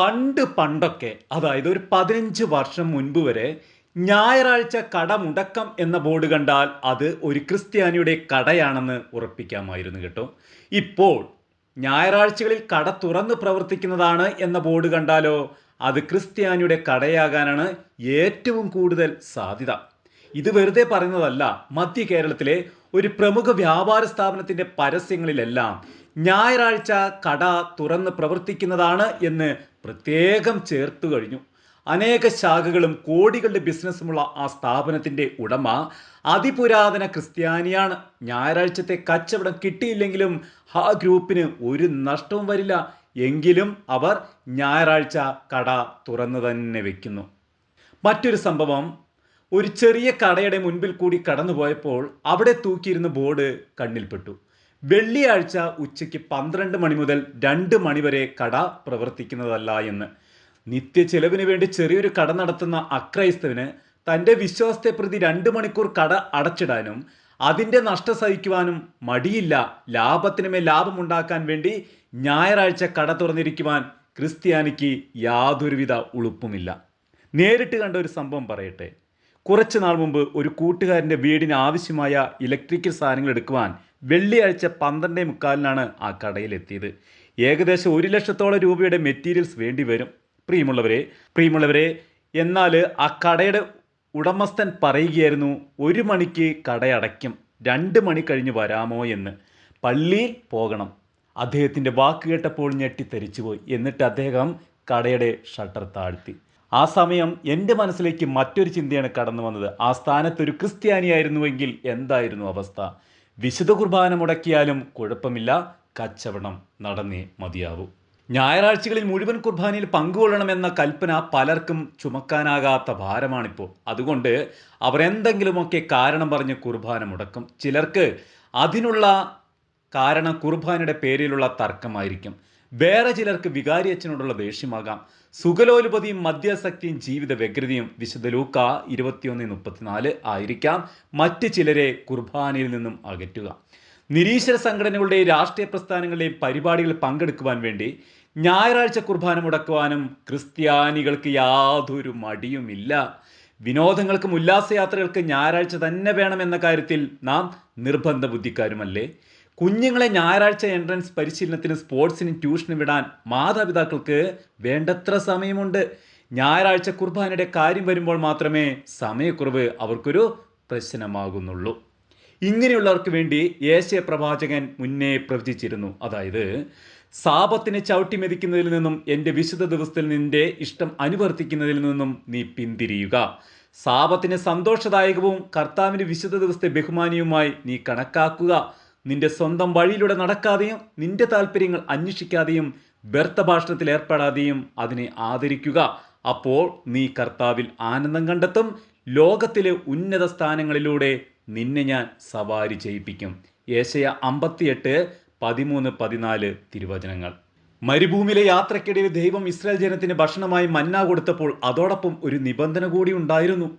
പണ്ട് പണ്ടൊക്കെ അതായത് ഒരു പതിനഞ്ച് വർഷം മുൻപ് വരെ ഞായറാഴ്ച കട മുടക്കം എന്ന ബോർഡ് കണ്ടാൽ അത് ഒരു ക്രിസ്ത്യാനിയുടെ കടയാണെന്ന് ഉറപ്പിക്കാമായിരുന്നു കേട്ടോ. ഇപ്പോൾ ഞായറാഴ്ചകളിൽ കട തുറന്ന് പ്രവർത്തിക്കുന്നതാണ് എന്ന ബോർഡ് കണ്ടാലോ അത് ക്രിസ്ത്യാനിയുടെ കടയാകാനാണ് ഏറ്റവും കൂടുതൽ സാധ്യത. ഇത് വെറുതെ പറയുന്നതല്ല മധ്യ കേരളത്തിലെ ഒരു പ്രമുഖ വ്യാപാര സ്ഥാപനത്തിന്റെ പരസ്യങ്ങളിലെല്ലാം ഞായറാഴ്ച കട തുറന്ന് പ്രവർത്തിക്കുന്നതാണ് എന്ന് പ്രത്യേകം ചേർത്തു കഴിഞ്ഞു. അനേക ശാഖകളും കോടികളുടെ ബിസിനസ്സുമുള്ള ആ സ്ഥാപനത്തിന്റെ ഉടമ അതിപുരാതന ക്രിസ്ത്യാനിയാണ്. ഞായറാഴ്ചത്തെ കച്ചവടം കിട്ടിയില്ലെങ്കിലും ആ ഗ്രൂപ്പിന് ഒരു നഷ്ടവും വരില്ല. എങ്കിലും അവർ ഞായറാഴ്ച കട തുറന്നു തന്നെ വെക്കുന്നു. മറ്റൊരു സംഭവം ഒരു ചെറിയ കടയുടെ മുൻപിൽ കൂടി കടന്നുപോയപ്പോൾ അവിടെ തൂക്കിയിരുന്ന ബോർഡ് കണ്ണിൽപ്പെട്ടു. വെള്ളിയാഴ്ച ഉച്ചയ്ക്ക് പന്ത്രണ്ട് മണി മുതൽ രണ്ട് മണി വരെ കട പ്രവർത്തിക്കുന്നതല്ല എന്ന്. നിത്യ ചെലവിന് വേണ്ടി ചെറിയൊരു കട നടത്തുന്ന അക്രൈസ്തവന് തന്റെ വിശ്വാസത്തെ പ്രതി രണ്ട് മണിക്കൂർ കട അടച്ചിടാനും അതിന്റെ നഷ്ടം സഹിക്കുവാനും മടിയില്ല. ലാഭത്തിനുമേ ലാഭമുണ്ടാക്കാൻ വേണ്ടി ഞായറാഴ്ച കട തുറന്നിരിക്കുവാൻ ക്രിസ്ത്യാനിക്ക് യാതൊരുവിധ ഉളുപ്പുമില്ല. നേരിട്ട് കണ്ട ഒരു സംഭവം പറയട്ടെ. കുറച്ച് നാൾ മുമ്പ് ഒരു കൂട്ടുകാരന്റെ വീടിന് ആവശ്യമായ ഇലക്ട്രിക്കൽ സാധനങ്ങൾ എടുക്കുവാൻ വെള്ളിയാഴ്ച പന്ത്രണ്ടേ മുക്കാലിനാണ് ആ കടയിലെത്തിയത് ഏകദേശം ഒരു ലക്ഷത്തോളം രൂപയുടെ മെറ്റീരിയൽസ് വേണ്ടി വരും. പ്രിയമുള്ളവരെ പ്രിയമുള്ളവരെ എന്നാൽ ആ കടയുടെ ഉടമസ്ഥൻ പറയുകയായിരുന്നു ഒരു മണിക്ക് കടയടയ്ക്കും. രണ്ട് മണി കഴിഞ്ഞ് വരാമോ എന്ന്. പള്ളിയിൽ പോകണം. അദ്ദേഹത്തിന്റെ വാക്ക് കേട്ടപ്പോൾ ഞെട്ടിത്തെറിച്ചുപോയി എന്നിട്ട് അദ്ദേഹം കടയുടെ ഷട്ടർ താഴ്ത്തി. ആ സമയം എന്റെ മനസ്സിലേക്ക് മറ്റൊരു ചിന്തയാണ് കടന്നു വന്നത്. ആ സ്ഥാനത്ത് ഒരു ക്രിസ്ത്യാനിയായിരുന്നുവെങ്കിൽ എന്തായിരുന്നു അവസ്ഥ? വിശുദ്ധ കുർബാന മുടക്കിയാലും കുഴപ്പമില്ല. കച്ചവടം നടന്നേ മതിയാവൂ. ഞായറാഴ്ചകളിൽ മുഴുവൻ കുർബാനയിൽ പങ്കുകൊള്ളണമെന്ന കൽപ്പന പലർക്കും ചുമക്കാനാകാത്ത ഭാരമാണിപ്പോൾ. അതുകൊണ്ട് അവർ എന്തെങ്കിലുമൊക്കെ കാരണം പറഞ്ഞ് കുർബാന മുടക്കും. ചിലർക്ക് അതിനുള്ള കാരണം കുർബാനയുടെ പേരിലുള്ള തർക്കമായിരിക്കും. വേറെ ചിലർക്ക് വികാരി അച്ഛനോടുള്ള ദേഷ്യമാകാം. സുഖലോലുപതിയും മദ്യാസക്തിയും ജീവിത വ്യഗ്രതയും വിശുദ്ധ ലൂക്ക ഇരുപത്തിയൊന്ന് മുപ്പത്തിനാല് ആയിരിക്കാം. മറ്റ് ചിലരെ കുർബാനയിൽ നിന്നും അകറ്റുക. നിരീശ്വര സംഘടനകളുടെയും രാഷ്ട്രീയ പ്രസ്ഥാനങ്ങളുടെയും പരിപാടികളിൽ പങ്കെടുക്കുവാൻ വേണ്ടി ഞായറാഴ്ച കുർബാന മുടക്കുവാനും ക്രിസ്ത്യാനികൾക്ക് യാതൊരു മടിയുമില്ല. വിനോദങ്ങൾക്കും ഉല്ലാസയാത്രകൾക്ക് ഞായറാഴ്ച തന്നെ വേണമെന്ന കാര്യത്തിൽ നാം നിർബന്ധ ബുദ്ധിക്കാരുമല്ലേ കുഞ്ഞുങ്ങളെ ഞായറാഴ്ച എൻട്രൻസ് പരിശീലനത്തിന് സ്പോർട്സിനും ട്യൂഷനും വിടാൻ മാതാപിതാക്കൾക്ക് വേണ്ടത്ര സമയമുണ്ട്. ഞായറാഴ്ച കുർബാനയുടെ കാര്യം വരുമ്പോൾ മാത്രമേ സമയക്കുറവ് അവർക്കൊരു പ്രശ്നമാകുന്നുള്ളൂ. ഇങ്ങനെയുള്ളവർക്ക് വേണ്ടി യേശയ പ്രവാചകൻ മുന്നേ പ്രവചിച്ചിരുന്നു. അതായത് സാപത്തിനെ ചവിട്ടി മെതിക്കുന്നതിൽ നിന്നും എന്റെ വിശുദ്ധ ദിവസത്തിൽ നിന്റെ ഇഷ്ടം അനുവർത്തിക്കുന്നതിൽ നിന്നും നീ പിന്തിരിയുക. സാപത്തിന് സന്തോഷദായകവും കർത്താവിന്റെ വിശുദ്ധ ദിവസത്തെ ബഹുമാനിയുമായി നീ കണക്കാക്കുക. നിന്റെ സ്വന്തം വഴിയിലൂടെ നടക്കാതെയും നിന്റെ താല്പര്യങ്ങൾ അന്വേഷിക്കാതെയും വ്യർത്ഥ ഭാഷണത്തിൽ ഏർപ്പെടാതെയും അതിനെ ആദരിക്കുക. അപ്പോൾ നീ കർത്താവിൽ ആനന്ദം കണ്ടെത്തും. ലോകത്തിലെ ഉന്നത സ്ഥാനങ്ങളിലൂടെ നിന്നെ ഞാൻ സവാരി ചെയ്യിപ്പിക്കും. ഏശയ അമ്പത്തിയെട്ട് പതിമൂന്ന് പതിനാല് തിരുവചനങ്ങൾ. മരുഭൂമിയിലെ യാത്രക്കിടയിൽ ദൈവം ഇസ്രായേൽ ജനത്തിന് ഭക്ഷണമായി മന്ന കൊടുത്തപ്പോൾ അതോടൊപ്പം ഒരു നിബന്ധന കൂടി ഉണ്ടായിരുന്നു.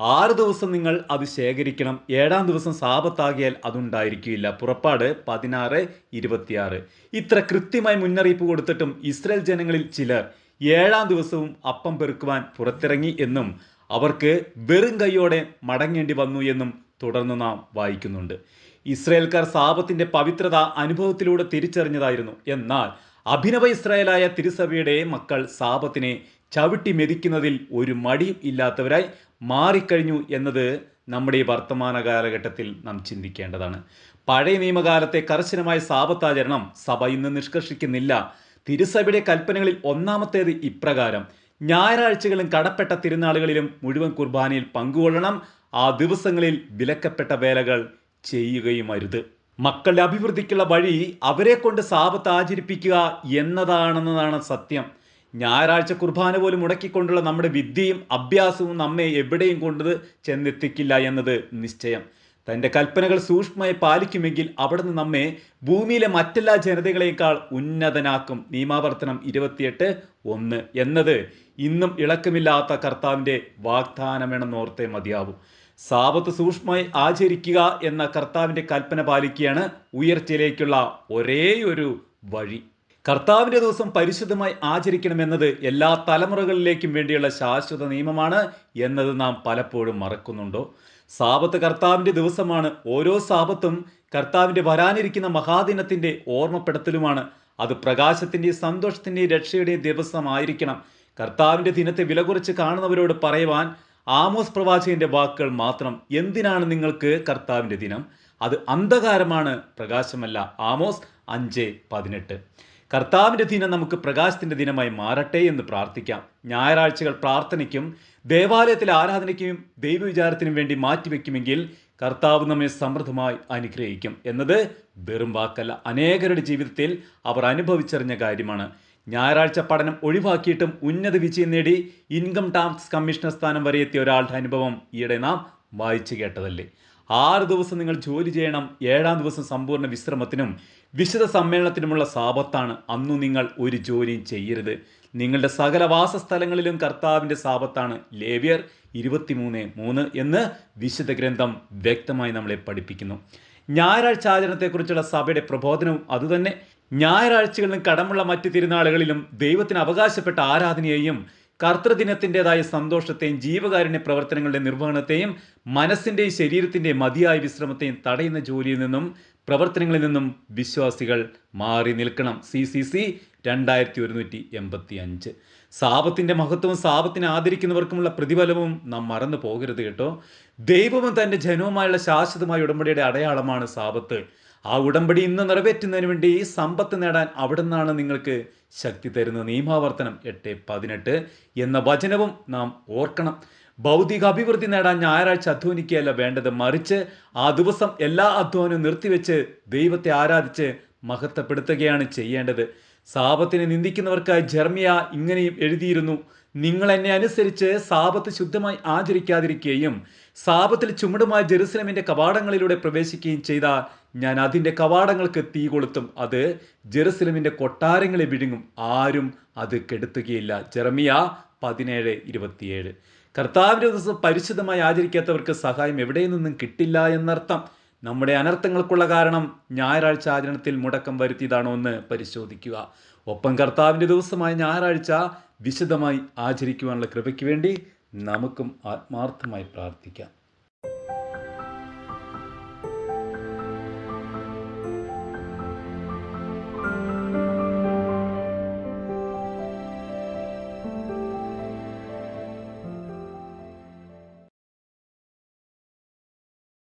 ആറ് ദിവസം നിങ്ങൾ അത് ശേഖരിക്കണം. ഏഴാം ദിവസം സാപത്താകിയാൽ അതുണ്ടായിരിക്കില്ല. പുറപ്പാട് പതിനാറ് ഇരുപത്തിയാറ്. ഇത്ര കൃത്യമായി മുന്നറിയിപ്പ് കൊടുത്തിട്ടും ഇസ്രയേൽ ജനങ്ങളിൽ ചിലർ ഏഴാം ദിവസവും അപ്പം പെറുക്കുവാൻ പുറത്തിറങ്ങി എന്നും അവർക്ക് വെറും കൈയോടെ മടങ്ങേണ്ടി വന്നു എന്നും തുടർന്ന് നാം വായിക്കുന്നുണ്ട്. ഇസ്രയേൽക്കാർ സാപത്തിന്റെ പവിത്രത അനുഭവത്തിലൂടെ തിരിച്ചറിഞ്ഞതായിരുന്നു. എന്നാൽ അഭിനവ ഇസ്രായേലായ തിരുസഭയുടെ മക്കൾ സാപത്തിനെ ചവിട്ടി മെതിക്കുന്നതിൽ ഒരു മടിയും ഇല്ലാത്തവരായി മാറിക്കഴിഞ്ഞു എന്നത് നമ്മുടെ ഈ വർത്തമാന കാലഘട്ടത്തിൽ നാം ചിന്തിക്കേണ്ടതാണ്. പഴയ നിയമകാലത്തെ കർശനമായ സാപത്താചരണം സഭ ഇന്ന് നിഷ്കർഷിക്കുന്നില്ല. തിരുസഭയുടെ കൽപ്പനകളിൽ ഒന്നാമത്തേത് ഇപ്രകാരം. ഞായറാഴ്ചകളും കടപ്പെട്ട തിരുനാളുകളിലും മുഴുവൻ കുർബാനയിൽ പങ്കുകൊള്ളണം. ആ ദിവസങ്ങളിൽ വിലക്കപ്പെട്ട വേലകൾ ചെയ്യുകയും അരുത് മക്കളുടെ അഭിവൃദ്ധിക്കുള്ള വഴി അവരെ കൊണ്ട് സാപത്ത് ആചരിപ്പിക്കുക എന്നതാണെന്നതാണ് സത്യം. ഞായറാഴ്ച കുർബാന പോലും മുടക്കിക്കൊണ്ടുള്ള നമ്മുടെ വിദ്യയും അഭ്യാസവും നമ്മെ എവിടെയും കൊണ്ടത് ചെന്നെത്തിക്കില്ല എന്നത് നിശ്ചയം. തന്റെ കൽപ്പനകൾ സൂക്ഷ്മമായി പാലിക്കുമെങ്കിൽ അവിടുന്ന് നമ്മെ ഭൂമിയിലെ മറ്റെല്ലാ ജനതകളേക്കാൾ ഉന്നതനാക്കും. നിയമാവർത്തനം ഇരുപത്തിയെട്ട് ഒന്ന് എന്നത് ഇന്നും ഇളക്കമില്ലാത്ത കർത്താവിന്റെ വാഗ്ദാനമെന്നോർത്തേ മതിയാവും. സാപത്ത് സൂക്ഷ്മമായി ആചരിക്കുക എന്ന കർത്താവിന്റെ കൽപ്പന പാലിക്കുകയാണ് ഉയർച്ചയിലേക്കുള്ള ഒരേ ഒരു വഴി. കർത്താവിന്റെ ദിവസം പരിശുദ്ധമായി ആചരിക്കണമെന്നത് എല്ലാ തലമുറകളിലേക്കും വേണ്ടിയുള്ള ശാശ്വത നിയമമാണ് എന്നത് നാം പലപ്പോഴും മറക്കുന്നുണ്ടോ? സാപത്ത് കർത്താവിന്റെ ദിവസമാണ് ഓരോ സാപത്തും കർത്താവിന്റെ വരാനിരിക്കുന്ന മഹാദിനത്തിന്റെ ഓർമ്മപ്പെടുത്തലുമാണ്. അത് പ്രകാശത്തിന്റെയും സന്തോഷത്തിന്റെയും രക്ഷയുടെയും ദിവസമായിരിക്കണം. കർത്താവിന്റെ ദിനത്തെ വില കുറച്ച് കാണുന്നവരോട് പറയുവാൻ ആമോസ് പ്രവാചകന്റെ വാക്കുകൾ മാത്രം. എന്തിനാണ് നിങ്ങൾക്ക് കർത്താവിന്റെ ദിനം? അത് അന്ധകാരമാണ് പ്രകാശമല്ല. ആമോസ് അഞ്ച് പതിനെട്ട്. കർത്താവിന്റെ ദിനം നമുക്ക് പ്രകാശത്തിന്റെ ദിനമായി മാറട്ടെ എന്ന് പ്രാർത്ഥിക്കാം. ഞായറാഴ്ചകൾ പ്രാർത്ഥനയ്ക്കും ദേവാലയത്തിലെ ആരാധനയ്ക്കും ദൈവവിചാരത്തിനും വേണ്ടി മാറ്റിവെക്കുമെങ്കിൽ കർത്താവ് നമ്മെ സമൃദ്ധമായി അനുഗ്രഹിക്കും എന്നത് വെറും വാക്കല്ല. അനേകരുടെ ജീവിതത്തിൽ അവർ അനുഭവിച്ചറിഞ്ഞ കാര്യമാണ്. ഞായറാഴ്ച പഠനം ഒഴിവാക്കിയിട്ടും ഉന്നത വിജയം നേടി ഇൻകം ടാക്സ് കമ്മീഷണർ സ്ഥാനം വരെ എത്തിയ ഒരാളുടെ അനുഭവം ഈയിടെ നാം വായിച്ചു കേട്ടതല്ലേ? ആറ് ദിവസം നിങ്ങൾ ജോലി ചെയ്യണം ഏഴാം ദിവസം സമ്പൂർണ വിശ്രമത്തിനും വിശുദ്ധ സമ്മേളനത്തിനുമുള്ള സാപത്താണ് അന്നു നിങ്ങൾ ഒരു ജോലിയും ചെയ്യരുത്. നിങ്ങളുടെ സകല വാസസ്ഥലങ്ങളിലും കർത്താവിന്റെ സാപത്താണ് ലേവ്യർ ഇരുപത്തിമൂന്ന് മൂന്ന് എന്ന് വിശുദ്ധ ഗ്രന്ഥം വ്യക്തമായി നമ്മളെ പഠിപ്പിക്കുന്നു. ഞായറാഴ്ച ആചരണത്തെക്കുറിച്ചുള്ള സഭയുടെ പ്രബോധനവും അതുതന്നെ. ഞായറാഴ്ചകളിലും കടമുള്ള മറ്റ് തിരുനാളുകളിലും ദൈവത്തിന് അവകാശപ്പെട്ട ആരാധനയെയും കർത്തൃദിനത്തിന്റെതായ സന്തോഷത്തെയും ജീവകാരുണ്യ പ്രവർത്തനങ്ങളുടെ നിർവഹണത്തെയും മനസ്സിന്റെയും ശരീരത്തിന്റെയും മതിയായ വിശ്രമത്തെയും തടയുന്ന ജോലിയിൽ നിന്നും പ്രവർത്തനങ്ങളിൽ നിന്നും വിശ്വാസികൾ മാറി നിൽക്കണം. സി സി സി രണ്ടായിരത്തി ഒരുന്നൂറ്റി എൺപത്തി അഞ്ച് സാപത്തിന്റെ മഹത്വവും സാപത്തിനെ ആദരിക്കുന്നവർക്കുമുള്ള പ്രതിഫലവും നാം മറന്നു പോകരുത് കേട്ടോ. ദൈവവും തന്റെ ജനവുമായുള്ള ശാശ്വതമായ ഉടമ്പടിയുടെ അടയാളമാണ് സാപത്ത്. ആ ഉടമ്പടി ഇന്ന് നിറവേറ്റുന്നതിന് വേണ്ടി സമ്പത്ത് നേടാൻ അവിടെ നിന്നാണ് നിങ്ങൾക്ക് ശക്തി തരുന്ന നിയമാവർത്തനം എട്ട് പതിനെട്ട് എന്ന വചനവും നാം ഓർക്കണം. ഭൗതിക അഭിവൃദ്ധി നേടാൻ ഞായറാഴ്ച അധ്വാനിക്കുകയല്ല വേണ്ടത്. മറിച്ച് ആ ദിവസം എല്ലാ അധ്വാനവും നിർത്തിവെച്ച് ദൈവത്തെ ആരാധിച്ച് മഹത്വപ്പെടുത്തുകയാണ് ചെയ്യേണ്ടത്. സാപത്തിനെ നിന്ദിക്കുന്നവർക്കായി ജർമിയ ഇങ്ങനെയും എഴുതിയിരുന്നു. നിങ്ങൾ എന്നെ അനുസരിച്ച് സാപത്ത് ശുദ്ധമായി ആചരിക്കാതിരിക്കുകയും സാപത്തിൽ ചുമടുമായ ജെറുസലമിന്റെ കവാടങ്ങളിലൂടെ പ്രവേശിക്കുകയും ചെയ്താൽ ഞാൻ അതിന്റെ കവാടങ്ങൾക്ക് തീ കൊളുത്തും. അത് ജെറുസലമിന്റെ കൊട്ടാരങ്ങളെ വിഴുങ്ങും. ആരും അത് കെടുത്തുകയില്ല. ജെറമിയ പതിനേഴ് ഇരുപത്തിയേഴ്. കർത്താവിന്റെ ദിവസം പരിശുദ്ധമായി ആചരിക്കാത്തവർക്ക് സഹായം എവിടെ നിന്നും കിട്ടില്ല എന്നർത്ഥം. നമ്മുടെ അനർത്ഥങ്ങൾക്കുള്ള കാരണം ഞായറാഴ്ച ആചരണത്തിൽ മുടക്കം വരുത്തിയതാണോ എന്ന് പരിശോധിക്കുക. ഒപ്പം കർത്താവിന്റെ ദിവസമായ ഞായറാഴ്ച വിശദമായി ആചരിക്കുവാനുള്ള കൃപയ്ക്ക് വേണ്ടി നമുക്കും ആത്മാർത്ഥമായി പ്രാർത്ഥിക്കാം.